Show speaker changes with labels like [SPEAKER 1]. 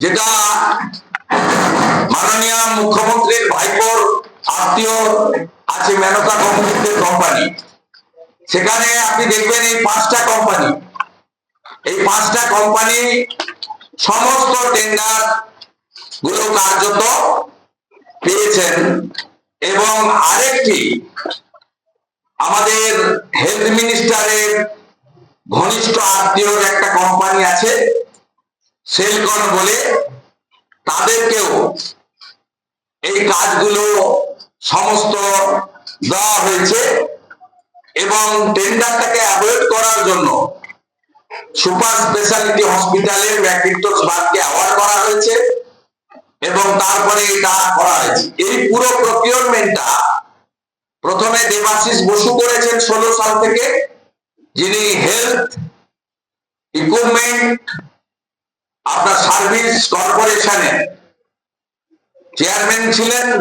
[SPEAKER 1] যেটা মাননীয় মুখ্যমন্ত্রীর ভাইপোর আত্মীয় আছে মেনকা কোম্পানিতে কোম্পানি। সেখানে আপনি দেখবেন এই পাঁচটা কোম্পানি। এই পাঁচটা কোম্পানি সমস্ত টেন্ডারগুলো কার্যত পেয়েছেন এবং আরেকটি আমাদের হেলথ মিনিস্টারের ঘনিষ্ঠ আত্মীয়র একটা কোম্পানি আছে। সেলকন বলে তাদেরকেও এই কাজগুলো সমস্ত দেওয়া হয়েছে এবং টেন্ডারটাকে অ্যাভয়েড করার জন্য সুপার স্পেশালিটি হসপিটালের বাদকে অ্যাওয়ার্ড করা হয়েছে এবং তারপরে এটা করা হয়েছে। এই পুরো প্রকিউরমেন্টটা প্রথমে দেবাশিস বসু করেছেন ষোলো সাল থেকে, যিনি হেলথ ইকুইপমেন্ট আপনার সার্ভিস কর্পোরেশনে চেয়ারম্যান ছিলেন